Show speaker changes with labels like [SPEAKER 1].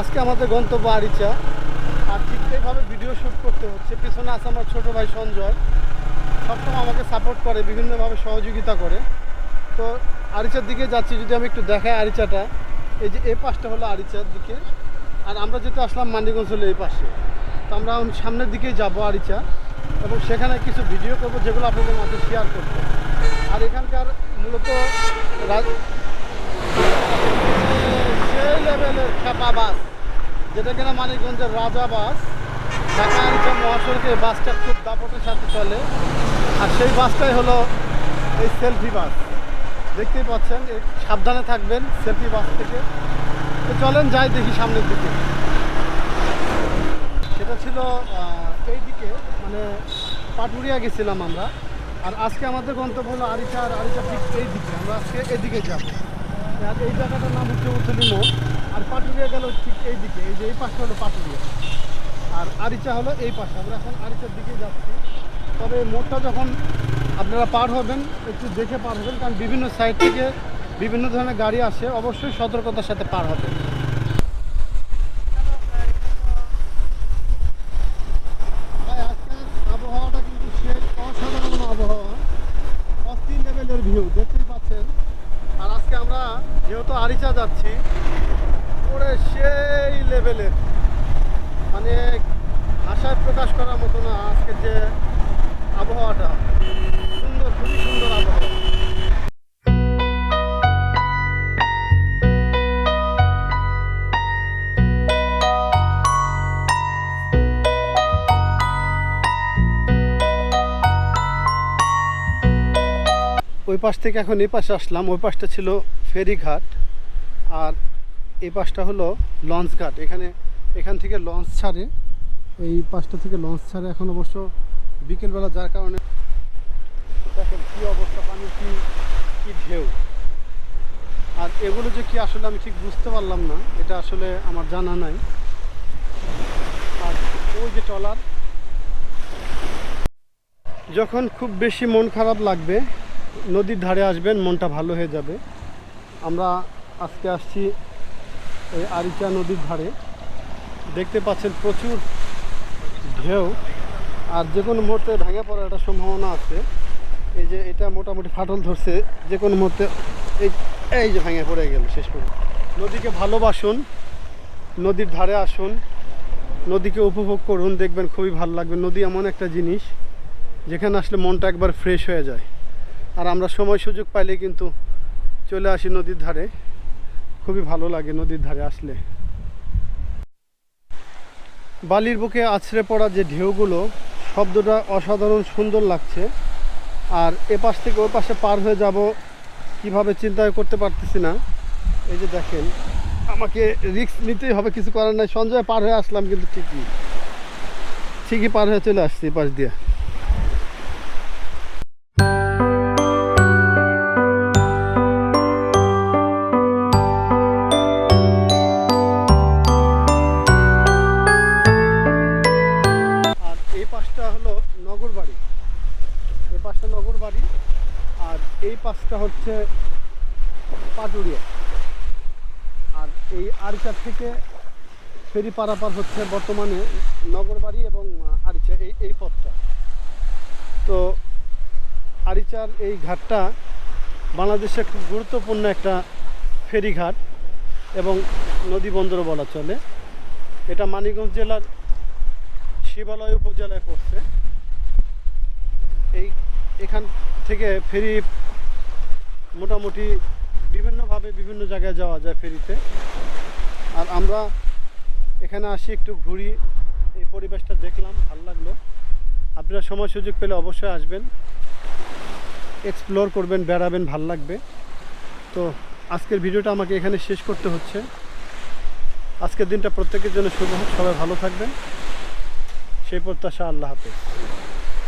[SPEAKER 1] আজকে আমাদের গন্তব্য আরিচা। আর ঠিক এইভাবে ভিডিও শ্যুট করতে হচ্ছে। পিছনে আছে আমার ছোটো ভাই সঞ্জয়। সবসময় আমাকে সাপোর্ট করে, বিভিন্নভাবে সহযোগিতা করে। তো আরিচার দিকে যাচ্ছি, যদি আমি একটু দেখাই আরিচাটা। এই যে এই পাশটা হলো আরিচার দিকে। আর আমরা যেটা আসলাম মান্ডিগঞ্জ হলো এই পাশে। তো আমরা সামনের দিকেই যাব আরিচা। এবং সেখানে কিছু ভিডিও করব, যেগুলো আপনাদের মাঝে শেয়ার করব। আর এখানকার মূলত রাজ- খেপা বাস, যেটা কিনা মানিকগঞ্জের রাজা বাস। ঢাকা আরিচা মহাসড়কে বাসটা খুব দাপটের সাথে চলে। আর সেই বাসটাই হলো এই সেলফি বাস। দেখতেই পাচ্ছেন সাবধানে থাকবেন সেলফি বাস থেকে। তো চলেন, যাই দেখি সামনের দিকে। সেটা ছিল এই দিকে মানে পাটুরিয়া গেছিলাম আমরা। আর আজকে আমাদের গন্তব্য হলো আরিচা, আর আরিচা ঠিক এই দিকে। আমরা আজকে এদিকে যাব। আর এই জায়গাটার নাম হচ্ছে উথলি মোড়। আর পাটুরিয়া গেল ঠিক এই দিকে এই যে এই পাশটা হলো পাটুরিয়া। আর আরিচা হলো এই পাশে। আমরা এখন আরিচার দিকে যাচ্ছি। তবে মোড়টা যখন আপনারা পার হবেন, একটু দেখে পার হবেন, কারণ বিভিন্ন সাইড থেকে বিভিন্ন ধরনের গাড়ি আসে, অবশ্যই সতর্কতার সাথে পার হবে ভিউ দেখতেই আর আজকে আমরা যেহেতু আরিচা যাচ্ছি ওরে সেই লেভেলের মানে ভাষায় প্রকাশ করার মতো না, আজকে যে আবহাওয়াটা। সুন্দর, খুবই সুন্দর আবহাওয়া। ওই পাশ থেকে এখন এই পাশে আসলাম, ওই পাশটা ছিল ফেরিঘাট। আর এই পাশটা হলো লঞ্চ ঘাট। এখানে, এখান থেকে লঞ্চ ছাড়ে। এই পাশটা থেকে লঞ্চ ছাড়ে এখন অবশ্য বিকেলবেলা, যার কারণে দেখেন কী অবস্থা পানি কি কি ঢেউ। আর এগুলো যে কি আসলে আমি ঠিক বুঝতে পারলাম না, এটা আসলে আমার জানা নাই। আর ওই যে ট্রলার, যখন খুব বেশি মন খারাপ লাগবে, নদীর ধারে আসবেন, মনটা ভালো হয়ে যাবে। আমরা আজকে আসছি এই আরিচা নদীর ধারে দেখতে পাচ্ছেন প্রচুর ঢেউ। আর যে কোনো মুহূর্তে ভেঙে পড়ার একটা সম্ভাবনা আছে। এই যে এটা মোটামুটি ফাটল ধরছে, যে কোনো মুহূর্তে এই এই যে ভেঙে পড়ে গেল শেষ পর্যন্ত। নদীকে ভালোবাসুন, নদীর ধারে আসুন, নদীকে উপভোগ করুন, দেখবেন খুবই ভালো লাগবে। নদী এমন একটা জিনিস, যেখানে আসলে মনটা একবার ফ্রেশ হয়ে যায়। আর আমরা সময় সুযোগ পাইলে কিন্তু চলে আসি নদীর ধারে। খুবই ভালো লাগে নদীর ধারে আসলে। বালির বুকে আছড়ে পড়া যে ঢেউগুলো, শব্দটা অসাধারণ সুন্দর লাগছে। আর এ পাশ থেকে ওই পাশে পার হয়ে যাব কীভাবে চিন্তা করতে পারতেছি না। এই যে দেখেন, আমাকে রিস্ক নিতেই হবে, কিছু করার নাই। সঞ্জয় পার হয়ে আসলাম কিন্তু ঠিকই। ঠিকই পার হয়ে চলে আসছি পাশ দিয়ে। পাশটা বাড়ি। আর এই পাশটা হচ্ছে পাটুরিয়া। আর এই আরিচার থেকে ফেরি পারাপার হচ্ছে বর্তমানে নগর বাড়ি এবং আরিচা এই এই পথটা। তো আরিচার এই ঘাটটা বাংলাদেশে খুব গুরুত্বপূর্ণ একটা ফেরিঘাট এবং নদী বন্দর বলা চলে। এটা মানিকগঞ্জ জেলার শিবালয় উপজেলায় পড়ছে। এই এখান থেকে ফেরি মোটামুটি বিভিন্নভাবে বিভিন্ন জায়গায় যাওয়া যায় ফেরিতে। আর আমরা এখানে আসি, একটু ঘুরি, এই পরিবেশটা দেখলাম, ভালো লাগল। আপনারা সময় সুযোগ পেলে অবশ্যই আসবেন এক্সপ্লোর করবেন, বেড়াবেন, ভালো লাগবে। তো আজকের ভিডিওটা আমাকে এখানে শেষ করতে হচ্ছে। আজকের দিনটা প্রত্যেকের জন্য শুভ হোক, সবাই ভালো থাকবেন। সেই প্রত্যাশা আল্লাহ হাফেজ।